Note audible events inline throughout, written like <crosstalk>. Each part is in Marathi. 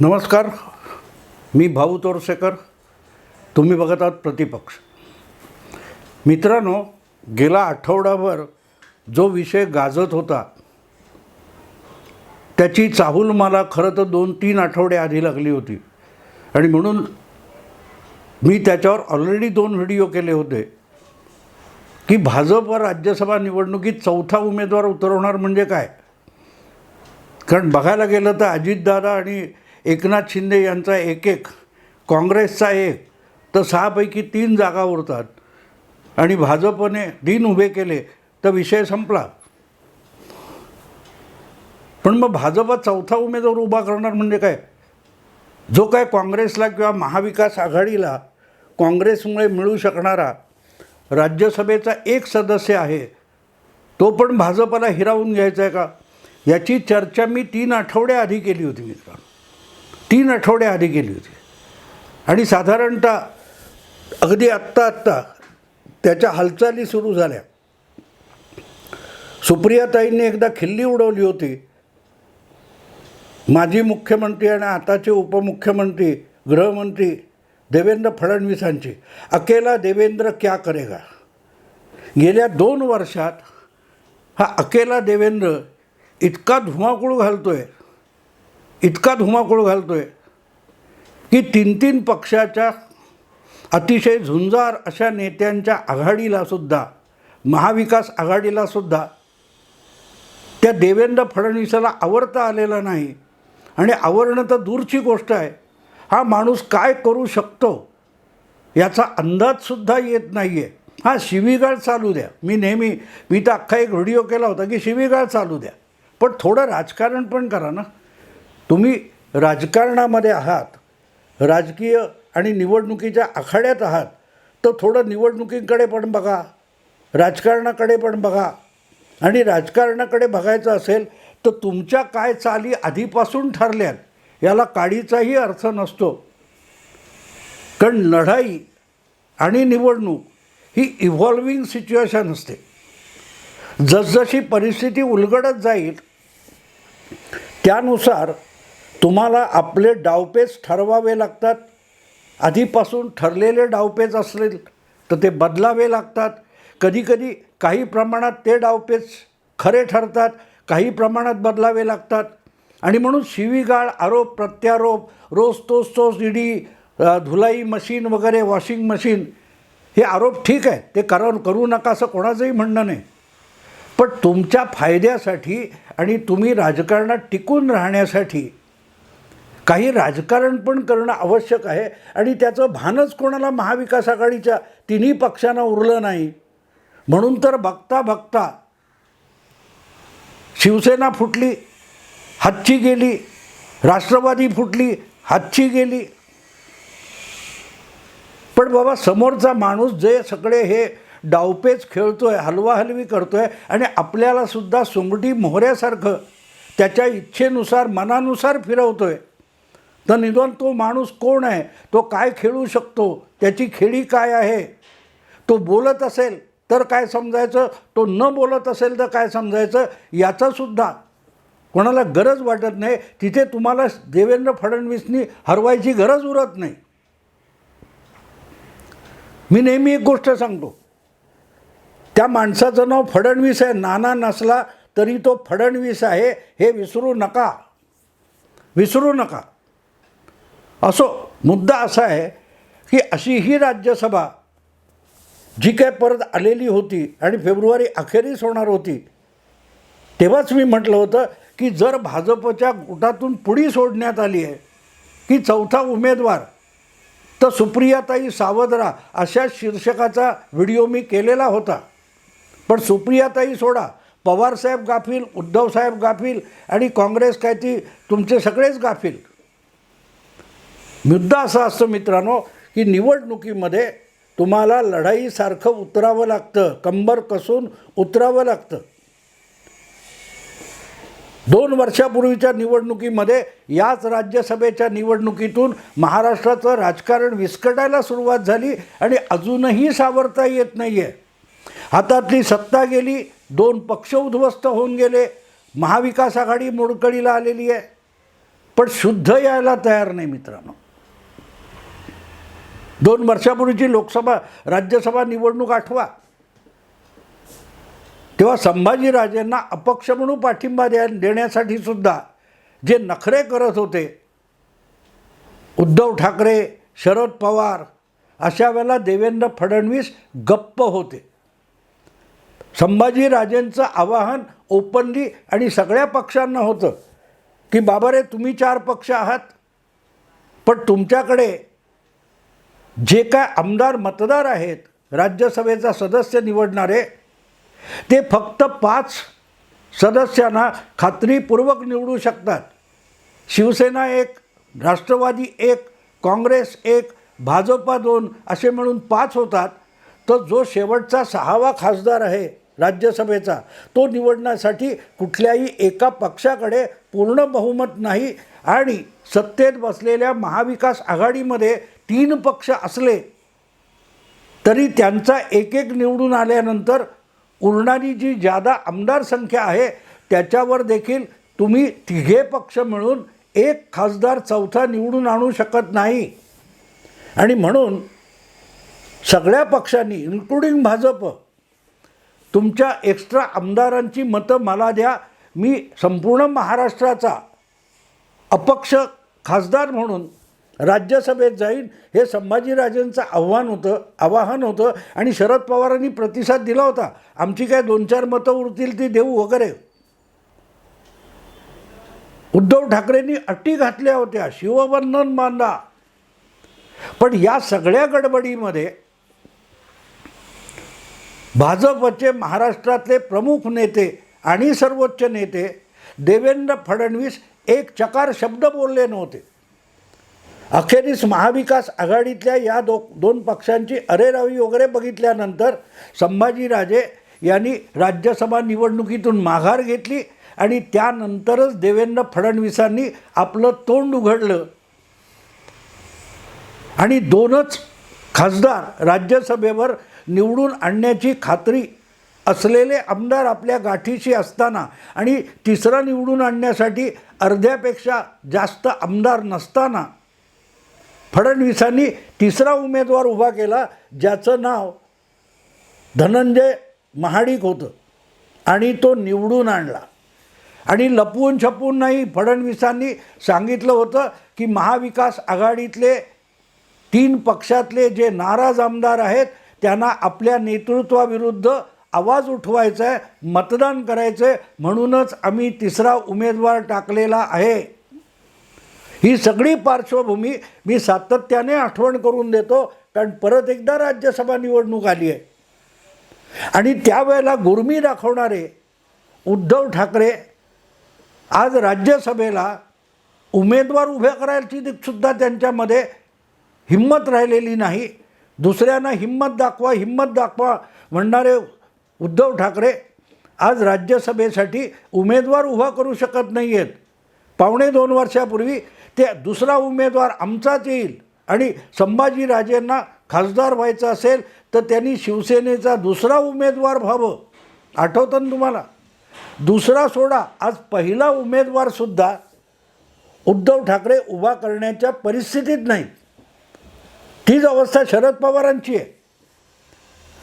नमस्कार मी भाऊ तोरसेकर. तुम्ही बघत आहात प्रतिपक्ष. मित्रांनो गेला आठवडाभर जो विषय गाजत होता त्याची चाहूल मला खरं तर दोन तीन आठवडे आधी लागली होती. आणि म्हणून मी त्याच्यावर ऑलरेडी दोन व्हिडिओ केले होते. की भाजप राज्यसभा निवडणुकीत चौथा उमेदवार उतरवणार म्हणजे काय? कारण बघायला गेलं तर अजितदादा आणि एकनाथ शिंदे यांचा एक एक काँग्रेसचा एक तर सहापैकी तीन जागा उरतात. आणि भाजपने दिन उभे केले तर विषय संपला. पण मग भाजप चौथा उमेदवार उभा करणार म्हणजे काय? जो काय काँग्रेसला किंवा महाविकास आघाडीला काँग्रेसमुळे मिळू शकणारा राज्यसभेचा एक सदस्य आहे तो पण भाजपला हिरावून घ्यायचा आहे का? याची चर्चा मी तीन आठवड्याआधी केली होती मित्रांनो. तीन आठवड्या आधी गेली होती. आणि साधारणतः अगदी आत्ता आत्ता त्याच्या हालचाली सुरू झाल्या. सुप्रियाताईंनी एकदा खिल्ली उडवली होती. माजी मुख्यमंत्री आणि आताचे उपमुख्यमंत्री गृहमंत्री देवेंद्र फडणवीसांची अकेला देवेंद्र क्या करेगा? गेल्या दोन वर्षात हा अकेला देवेंद्र इतका धुमाकूळ घालतोय. इतका धुमाकूळ घालतो आहे की तीन तीन पक्षाच्या अतिशय झुंजार अशा नेत्यांच्या आघाडीलासुद्धा महाविकास आघाडीलासुद्धा त्या देवेंद्र फडणवीसाला आवडता आलेला नाही. आणि आवरणं तर दूरची गोष्ट आहे. हा माणूस काय करू शकतो? याचा अंदाजसुद्धा येत नाही आहे हा शिवीगाळ चालू द्या. मी नेहमी मी तर अख्खा एक व्हिडिओ केला होता की शिवीगाळ चालू द्या. पण थोडं राजकारण पण करा ना. तुम्ही राजकारणामध्ये आहात राजकीय आणि निवडणुकीच्या आखाड्यात आहात तर थोडं निवडणुकीकडे पण बघा राजकारणाकडे पण बघा. आणि राजकारणाकडे बघायचं असेल तर तुमच्या काय चाली आधीपासून ठरल्यात याला काडीचाही अर्थ नसतो. कारण लढाई आणि निवडणूक ही इव्हॉल्विंग सिच्युएशन असते. जसजशी परिस्थिती उलगडत जाईल त्यानुसार तुम्हाला आपले डावपेच ठरवावे लागतात. आधीपासून ठरलेले डावपेच असले तर ते बदलावे लागतात. कधीकधी काही प्रमाणात ते डावपेच खरे ठरतात काही प्रमाणात बदलावे लागतात. आणि म्हणून शिवीगाळ आरोप प्रत्यारोप रोज तोच तोच इडी धुलाई मशीन वगैरे वॉशिंग मशीन हे आरोप ठीक आहे. ते करा करू नका असं कोणाचंही म्हणणं नाही. पण तुमच्या फायद्यासाठी आणि तुम्ही राजकारणात टिकून राहण्यासाठी काही राजकारण पण करणं आवश्यक आहे आणि त्याचं भानच कोणाला महाविकास आघाडीच्या तिन्ही पक्षांना उरलं नाही. म्हणून तर बघता बघता शिवसेना फुटली हातची गेली राष्ट्रवादी फुटली हातची गेली. पण बाबा समोरचा माणूस जे सगळे हे डावपेच खेळतोय हलवाहलवी करतोय आणि आपल्याला सुद्धा मोहऱ्यासारखं त्याच्या इच्छेनुसार मनानुसार फिरवतोय. तर निदान तो माणूस कोण आहे? तो काय खेळू शकतो? त्याची खेळी काय आहे? तो बोलत असेल तर काय समजायचं? तो न बोलत असेल तर काय समजायचं? याचासुद्धा कोणाला गरज वाटत नाही. तिथे तुम्हाला देवेंद्र फडणवीसनी हरवायची गरज उरत नाही. मी नेहमी एक गोष्ट सांगतो. त्या माणसाचं नाव फडणवीस आहे. नाना नसला तरी तो फडणवीस आहे. हे विसरू नका. विसरू नका. असो मुद्दा असा आहे की अशी ही राज्यसभा जी काय परत आलेली होती आणि फेब्रुवारी अखेरीस होणार होती तेव्हाच मी म्हटलं होतं की जर भाजपच्या गुटातून पुढी सोडण्यात आली आहे की चौथा उमेदवार तर सुप्रियाताई सावधरा अशा शीर्षकाचा व्हिडिओ मी केलेला होता. पण सुप्रियाताई सोडा पवारसाहेब गाफील उद्धवसाहेब गाफील आणि काँग्रेस काय ती तुमचे सगळेच गाफील. मुद्दा असा असतो मित्रांनो की निवडणुकीमध्ये तुम्हाला लढाईसारखं उतरावं लागतं. कंबर कसून उतरावं लागतं. दोन वर्षापूर्वीच्या निवडणुकीमध्ये याच राज्यसभेच्या निवडणुकीतून महाराष्ट्राचं राजकारण विस्कटायला सुरुवात झाली आणि अजूनही सावरता येत नाही आहे हातातली सत्ता गेली दोन पक्ष उद्ध्वस्त होऊन गेले. महाविकास आघाडी मोडकळीला आलेली आहे. पण शुद्ध यायला तयार नाही मित्रांनो. दोन वर्षापूर्वीची लोकसभा राज्यसभा निवडणूक आठवा तेव्हा संभाजीराजेंना अपक्ष म्हणून पाठिंबा द्या देण्यासाठी सुद्धा जे नखरे करत होते उद्धव ठाकरे शरद पवार अशा वेळेला देवेंद्र फडणवीस गप्प होते. संभाजीराजेंचं आवाहन ओपनली आणि सगळ्या पक्षांना होतं की बाबा रे तुम्ही चार पक्ष आहात पण तुमच्याकडे जे काय आमदार मतदार आहेत राज्यसभेचा सदस्य निवडणारे ते फक्त पाच सदस्यांना खात्रीपूर्वक निवडू शकतात. शिवसेना एक राष्ट्रवादी एक काँग्रेस एक भाजपा दोन असे मिळून पाच होतात. तर जो शेवटचा सहावा खासदार आहे राज्यसभेचा तो निवडण्यासाठी कुठल्याही एका पक्षाकडे पूर्ण बहुमत नाही आणि सत्तेत बसलेल्या महाविकास आघाडीमध्ये तीन पक्ष असले तरी त्यांचा एक एक निवडून आल्यानंतर उरणारी जी जादा आमदार संख्या आहे त्याच्यावर देखील तुम्ही तिघे पक्ष मिळून एक खासदार चौथा निवडून आणू शकत नाही. आणि म्हणून सगळ्या पक्षांनी इन्क्लुडिंग भाजप तुमच्या एक्स्ट्रा आमदारांची मतं मला द्या. मी संपूर्ण महाराष्ट्राचा अपक्ष खासदार म्हणून राज्यसभेत जाईन हे संभाजीराजेंचं आव्हान होतं आवाहन होतं आणि शरद पवारांनी प्रतिसाद दिला होता. आमची काय दोन चार मतं उरतील ती देऊ वगैरे. उद्धव ठाकरेंनी अटी घातल्या होत्या शिवबंधन बांधा पण या सगळ्या गडबडीमध्ये भाजपचे महाराष्ट्रातले प्रमुख नेते आणि सर्वोच्च नेते देवेंद्र फडणवीस एक चकार शब्द बोलले नव्हते. अखेरीस महाविकास आघाडीतल्या या दो दोन पक्षांची अरेरावी वगैरे बघितल्यानंतर संभाजीराजे यांनी राज्यसभा निवडणुकीतून माघार घेतली आणि त्यानंतरच देवेंद्र फडणवीसांनी आपलं तोंड उघडलं. आणि दोनच खासदार राज्यसभेवर निवडून आणण्याची खात्री असलेले आमदार आपल्या गाठीशी असताना आणि तिसरा निवडून आणण्यासाठी अर्ध्यापेक्षा जास्त आमदार नसताना फडणवीसांनी तिसरा उमेदवार उभा केला ज्याचं नाव धनंजय महाडिक होतं. आणि तो निवडून आणला. आणि लपवून छपून नाही फडणवीसांनी सांगितलं होतं की महाविकास आघाडीतले तीन पक्षातले जे नाराज आमदार आहेत त्यांना आपल्या नेतृत्वाविरुद्ध आवाज उठवायचा आहे मतदान करायचं आहे म्हणूनच आम्ही तिसरा उमेदवार टाकलेला आहे. ही सगळी पार्श्वभूमी मी सातत्याने आठवण करून देतो कारण परत एकदा राज्यसभा निवडणूक आली आहे. आणि त्यावेळेला गुरमी दाखवणारे उद्धव ठाकरे आज राज्यसभेला उमेदवार उभे करायची सुद्धा त्यांच्यामध्ये हिंमत राहिलेली नाही. दुसऱ्यांना हिंमत दाखवा हिंमत दाखवा म्हणणारे उद्धव ठाकरे आज राज्यसभेसाठी उमेदवार उभा करू शकत नाही आहेत पावणे दोन वर्षापूर्वी ते दुसरा उमेदवार आमचाच येईल. आणि संभाजीराजेंना खासदार व्हायचं असेल तर त्यांनी शिवसेनेचा दुसरा उमेदवार व्हावं. आठवतं ना तुम्हाला? दुसरा सोडा. आज पहिला उमेदवारसुद्धा उद्धव ठाकरे उभा करण्याच्या परिस्थितीत नाही. तीच अवस्था शरद पवारांची आहे.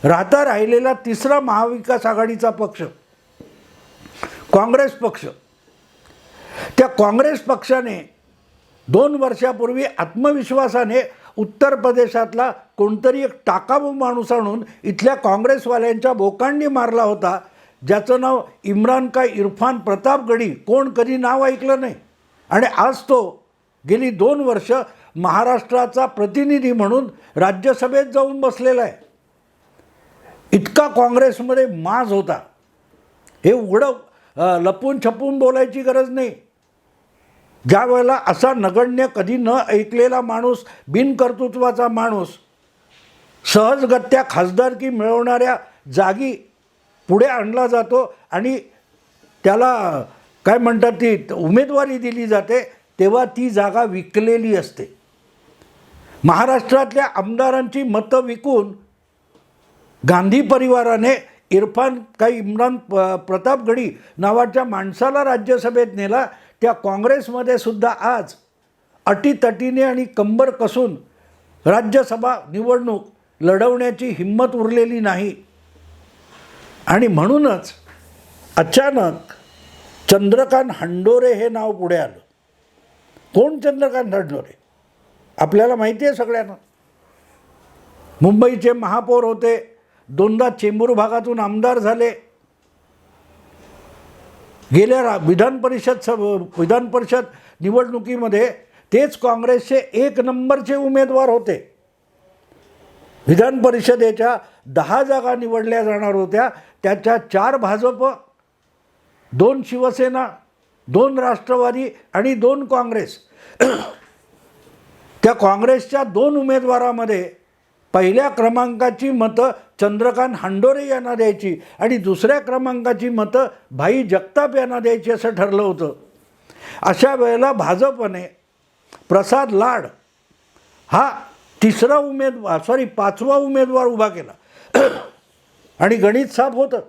राहता राहिलेला तिसरा महाविकास आघाडीचा पक्ष. काँग्रेस पक्ष. त्या काँग्रेस पक्षाने दोन वर्षापूर्वी आत्मविश्वासाने उत्तर प्रदेशातला कोणतरी एक टाकाऊ माणूस आणून इथल्या काँग्रेसवाल्यांच्या बोकांडी मारला होता. ज्याचं नाव इम्रान का इरफान प्रतापगडी कोण कधी नाव ऐकलं नाही. आणि आज तो गेली दोन वर्ष महाराष्ट्राचा प्रतिनिधी म्हणून राज्यसभेत जाऊन बसलेला आहे. इतका काँग्रेसमध्ये माज होता. हे उघडं लपून छपून बोलायची गरज नाही. ज्या वेळेला असा नगण्य कधी न ऐकलेला माणूस बिनकर्तृत्वाचा माणूस सहजगत्या खासदारकी मिळवणाऱ्या जागी पुढे आणला जातो आणि त्याला काय म्हणतात ती उमेदवारी दिली जाते तेव्हा ती जागा विकलेली असते. महाराष्ट्रातल्या आमदारांची मतं विकून गांधी परिवाराने इरफान काही इम्रान प प्रतापगडी नावाच्या माणसाला राज्यसभेत नेला या काँग्रेसमध्ये सुद्धा आज अटीतटीने आणि कंबर कसून राज्यसभा निवडणूक लढवण्याची हिंमत उरलेली नाही. आणि म्हणूनच अचानक चंद्रकांत हंडोरे हे नाव पुढे आलं. कोण चंद्रकांत हंडोरे? आपल्याला माहिती आहे सगळ्यांना. मुंबईचे महापौर होते दोनदा चेंबूर भागातून आमदार झाले गेल्या रा विधान परिषद स विधान परिषद निवडणुकीमध्ये तेच काँग्रेसचे एक नंबरचे उमेदवार होते. विधान परिषदेच्या दहा जागा निवडल्या जाणार होत्या. त्याच्या चार भाजप दोन शिवसेना दोन राष्ट्रवादी आणि दोन काँग्रेस. त्या काँग्रेसच्या दोन उमेदवारामध्ये पहिल्या क्रमांकाची मतं चंद्रकांत हंडोरे यांना द्यायची आणि दुसऱ्या क्रमांकाची मतं भाई जगताप यांना द्यायची असं ठरलं होतं. अशा वेळेला भाजपने प्रसाद लाड हा तिसरा उमेदवार सॉरी पाचवा उमेदवार उभा केला. <clears throat> आणि गणित साफ होतं.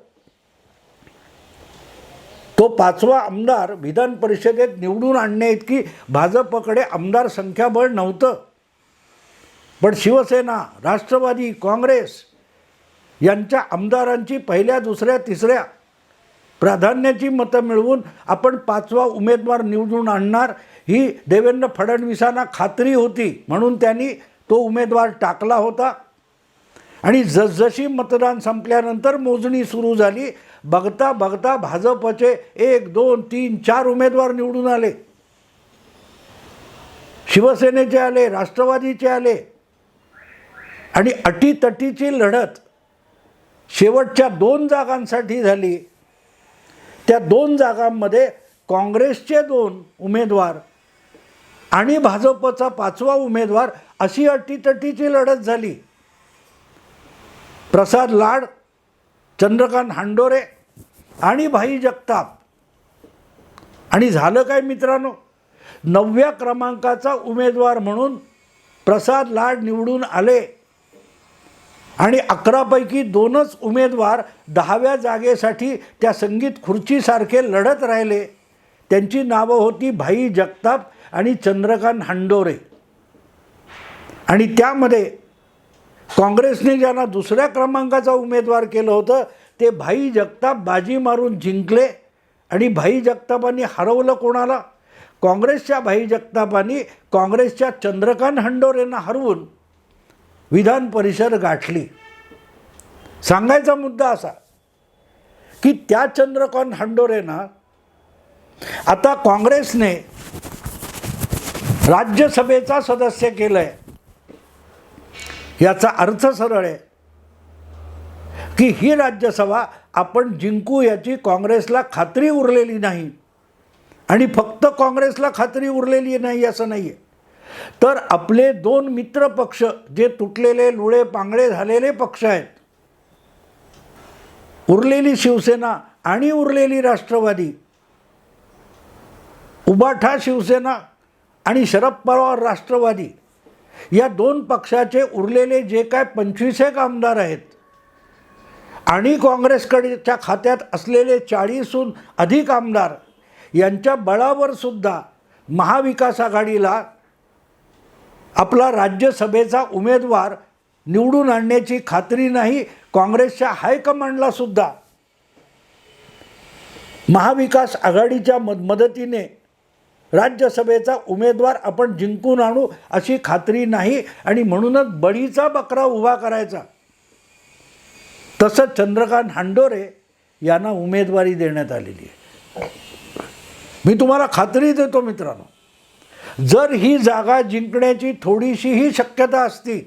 तो पाचवा आमदार विधान परिषदेत निवडून आणण्या इतकी भाजपकडे आमदार संख्याबळ नव्हतं. पण शिवसेना राष्ट्रवादी काँग्रेस यांच्या आमदारांची पहिल्या दुसऱ्या तिसऱ्या प्राधान्याची मतं मिळवून आपण पाचवा उमेदवार निवडून आणणार ही देवेंद्र फडणवीसांना खात्री होती म्हणून त्यांनी तो उमेदवार टाकला होता. आणि जसजशी मतदान संपल्यानंतर मोजणी सुरू झाली बघता बघता भाजपचे एक दोन तीन चार उमेदवार निवडून आले. शिवसेनेचे आले राष्ट्रवादीचे आले. आणि अटीतटीची लढत शेवटच्या दोन जागांसाठी झाली. त्या दोन जागांमध्ये काँग्रेसचे दोन उमेदवार आणि भाजपचा पाचवा उमेदवार अशी अटीतटीची लढत झाली. प्रसाद लाड चंद्रकांत हांडोरे आणि भाई जगताप. आणि झालं काय मित्रांनो? नवव्या क्रमांकाचा उमेदवार म्हणून प्रसाद लाड निवडून आले. आणि अकरापैकी दोनच उमेदवार दहाव्या जागेसाठी त्या संगीत खुर्चीसारखे लढत राहिले. त्यांची नावं होती भाई जगताप आणि चंद्रकांत हंडोरे. आणि त्यामध्ये काँग्रेसने ज्यांना दुसऱ्या क्रमांकाचा उमेदवार केलं होतं ते भाई जगताप बाजी मारून जिंकले आणि भाई जगतापांनी हरवलं कोणाला? काँग्रेसच्या भाई जगतापांनी काँग्रेसच्या चंद्रकांत हंडोरेंना हरवून विधान परिषद गाठली. सांगायचा मुद्दा असा की त्या चंद्रकांत हंडोरेनं आता काँग्रेसने राज्यसभेचा सदस्य केलं आहे याचा अर्थ सरळ आहे की ही राज्यसभा आपण जिंकू याची काँग्रेसला खात्री उरलेली नाही आणि फक्त काँग्रेसला खात्री उरलेली नाही असं नाही आहे तर आपले दोन मित्र पक्ष जे तुटलेले लुळे पांगळे झालेले पक्ष आहेत उरलेली शिवसेना आणि उरलेली राष्ट्रवादी उबाठा शिवसेना आणि शरद पवार राष्ट्रवादी या दोन पक्षाचे उरलेले जे काय पंचवीस एक आमदार आहेत आणि काँग्रेसकडेच्या खात्यात असलेले चाळीसहून अधिक आमदार यांच्या बळावर सुद्धा महाविकास आघाडीला आपला राज्यसभेचा उमेदवार निवडून आणण्याची खात्री नाही काँग्रेसच्या हायकमांडला सुद्धा. महाविकास आघाडीच्या मद मदतीने राज्यसभेचा उमेदवार आपण जिंकून आणू अशी खात्री नाही आणि म्हणूनच बळीचा बकरा उभा करायचा. तसं चंद्रकांत हांडोरे यांना उमेदवारी देण्यात आलेली आहे. मी तुम्हाला खात्री देतो मित्रांनो. जर ही जागा जिंकण्याची थोडीशीही शक्यता असती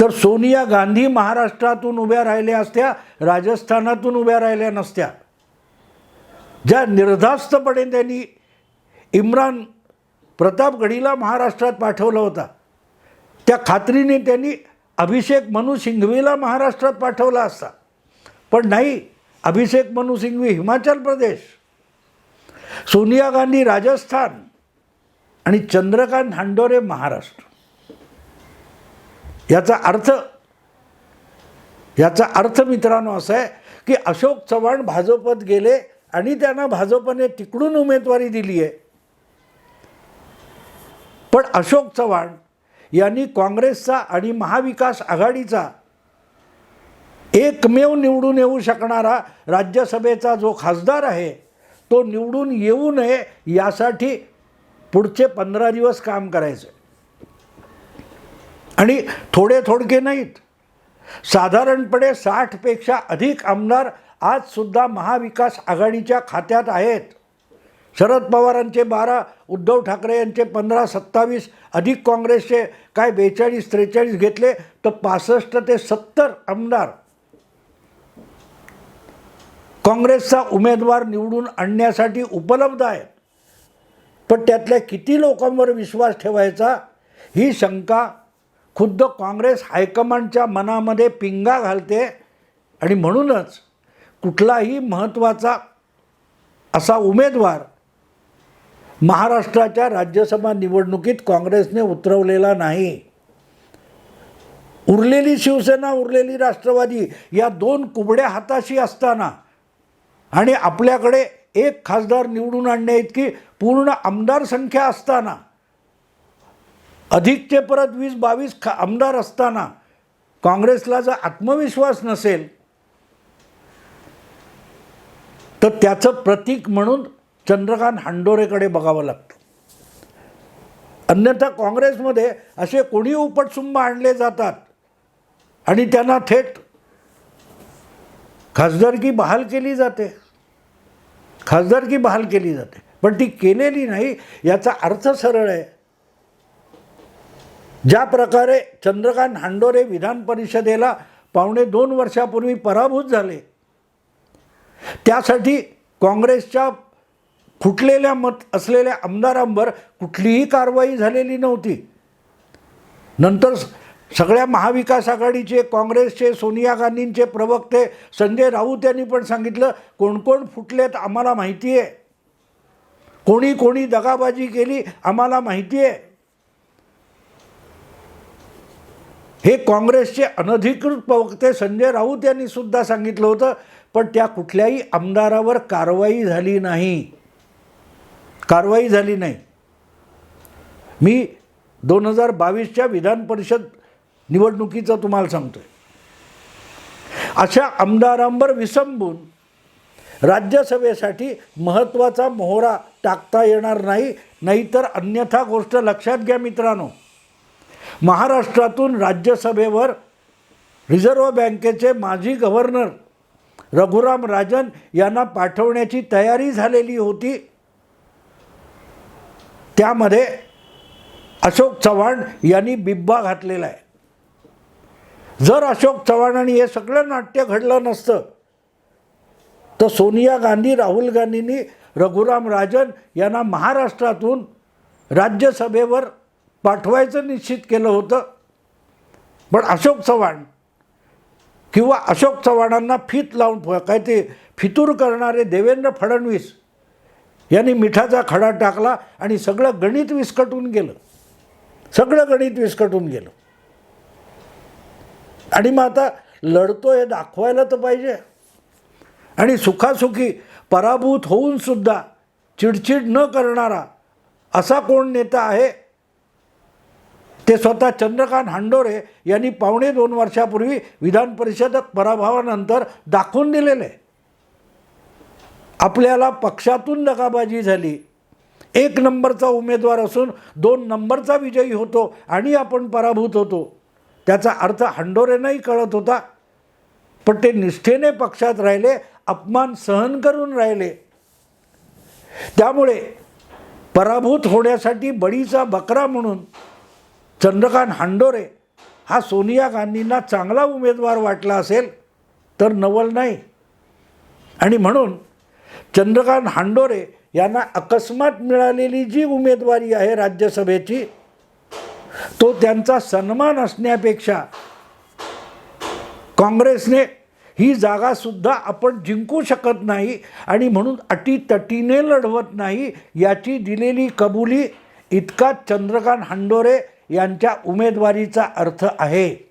तर सोनिया गांधी महाराष्ट्रातून उभ्या राहिल्या असत्या राजस्थानातून उभ्या राहिल्या नसत्या. ज्या निर्धास्तपणे त्यांनी इम्रान प्रतापगडीला महाराष्ट्रात पाठवला होता त्या खात्रीने त्यांनी अभिषेक मनू सिंघवीला महाराष्ट्रात पाठवला असता. पण नाही अभिषेक मनू सिंघवी हिमाचल प्रदेश. सोनिया गांधी राजस्थान आणि चंद्रकांत हांडोरे महाराष्ट्र. याचा अर्थ याचा अर्थ मित्रांनो असा आहे की अशोक चव्हाण भाजपत गेले आणि त्यांना भाजपने तिकडून उमेदवारी दिली आहे. पण अशोक चव्हाण यांनी काँग्रेसचा आणि महाविकास आघाडीचा एकमेव निवडून येऊ शकणारा राज्यसभेचा जो खासदार आहे तो निवडून येऊ नये यासाठी पुढचे पंधरा दिवस काम करायचे. आणि थोडे थोडके नाहीत. साधारणपणे साठपेक्षा अधिक आमदार आजसुद्धा महाविकास आघाडीच्या खात्यात आहेत. शरद पवारांचे बारा उद्धव ठाकरे यांचे पंधरा सत्तावीस अधिक काँग्रेसचे काय बेचाळीस त्रेचाळीस घेतले तर पासष्ट ते सत्तर आमदार काँग्रेसचा उमेदवार निवडून आणण्यासाठी उपलब्ध आहेत. पण त्यातल्या किती लोकांवर विश्वास ठेवायचा ही शंका खुद्द काँग्रेस हायकमांडच्या मनामध्ये पिंगा घालते आणि म्हणूनच कुठलाही महत्त्वाचा असा उमेदवार महाराष्ट्राच्या राज्यसभा निवडणुकीत काँग्रेसने उतरवलेला नाही. उरलेली शिवसेना उरलेली राष्ट्रवादी या दोन कुबड्या हाताशी असताना आणि आपल्याकडे एक खासदार निवडून आणण्या इतकी पूर्ण आमदार संख्या असताना अधिकचे परत वीस बावीस खा आमदार असताना काँग्रेसला जर आत्मविश्वास नसेल तर त्याचं प्रतीक म्हणून चंद्रकांत हांडोरेकडे बघावं लागतं. अन्यथा काँग्रेसमध्ये असे कोणी उपटसुंब आणले जातात आणि त्यांना थेट खासदारकी बहाल केली जाते. खासदारकी बहाल केली जाते. पण ती केलेली नाही याचा अर्थ सरळ आहे. ज्या प्रकारे चंद्रकांत हांडोरे विधान परिषदेला पावणे दोन वर्षापूर्वी पराभूत झाले त्यासाठी काँग्रेसच्या फुटलेल्या मत असलेल्या आमदारांवर कुठलीही कारवाई झालेली नव्हती. नंतर सगळ्या महाविकास आघाडीचे काँग्रेसचे सोनिया गांधींचे प्रवक्ते संजय राऊत यांनी पण सांगितलं कोण कोण फुटलेत आम्हाला माहिती आहे कोणी कोणी दगाबाजी केली आम्हाला माहिती आहे हे काँग्रेसचे अनधिकृत प्रवक्ते संजय राऊत यांनी सुद्धा सांगितलं होतं पण त्या कुठल्याही आमदारावर कारवाई झाली नाही. कारवाई झाली नाही. मी दोन हजार बावीसच्या विधान परिषद निवडणुकीचं तुम्हाला सांगतोय. अशा आमदारांवर विसंबून राज्यसभेसाठी महत्त्वाचा मोहरा टाकता येणार नाही नाहीतर अन्यथा गोष्ट लक्षात घ्या मित्रांनो. महाराष्ट्रातून राज्यसभेवर रिझर्व्ह बँकेचे माजी गव्हर्नर रघुराम राजन यांना पाठवण्याची तयारी झालेली होती. त्यामध्ये अशोक चव्हाण यांनी बिब्बा घातलेला आहे. जर अशोक चव्हाणांनी हे सगळं नाट्य घडलं नसतं तर सोनिया गांधी राहुल गांधींनी रघुराम राजन यांना महाराष्ट्रातून राज्यसभेवर पाठवायचं निश्चित केलं होतं. पण अशोक चव्हाण किंवा अशोक चव्हाणांना फित लावून काय ते फितूर करणारे देवेंद्र फडणवीस यांनी मिठाचा खडा टाकला आणि सगळं गणित विस्कटून गेलं. सगळं गणित विस्कटून गेलं. आणि मग आता लढतो हे दाखवायला तर पाहिजे. आणि सुखासुखी पराभूत होऊन सुद्धा चिडचिड न करणारा असा कोण नेता आहे? ते स्वतः चंद्रकांत हांडोरे यांनी पावणे दोन वर्षापूर्वी विधान परिषद पराभवानंतर दाखवून दिलेले. आहे. आपल्याला पक्षातून दगाबाजी झाली. एक नंबरचा उमेदवार असून दोन नंबरचा विजयी होतो आणि आपण पराभूत होतो. त्याचा अर्थ हांडोरेंनाही कळत होता. पण ते निष्ठेने पक्षात राहिले अपमान सहन करून राहिले. त्यामुळे पराभूत होण्यासाठी बळीचा बकरा म्हणून चंद्रकांत हांडोरे हा सोनिया गांधींना चांगला उमेदवार वाटला असेल तर नवल नाही. आणि म्हणून चंद्रकांत हांडोरे यांना अकस्मात मिळालेली जी उमेदवारी आहे राज्यसभेची तो त्यांचा सन्मान असण्यापेक्षा काँग्रेसने ही जागासुद्धा आपण जिंकू शकत नाही आणि म्हणून अटीतटीने लढवत नाही याची दिलेली कबुली इतका चंद्रकांत हंडोरे यांच्या उमेदवारीचा अर्थ आहे.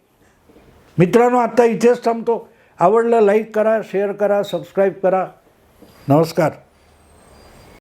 मित्रांनो आत्ता इथेच थांबतो. आवडलं लाईक करा शेअर करा सबस्क्राईब करा. नमस्कार.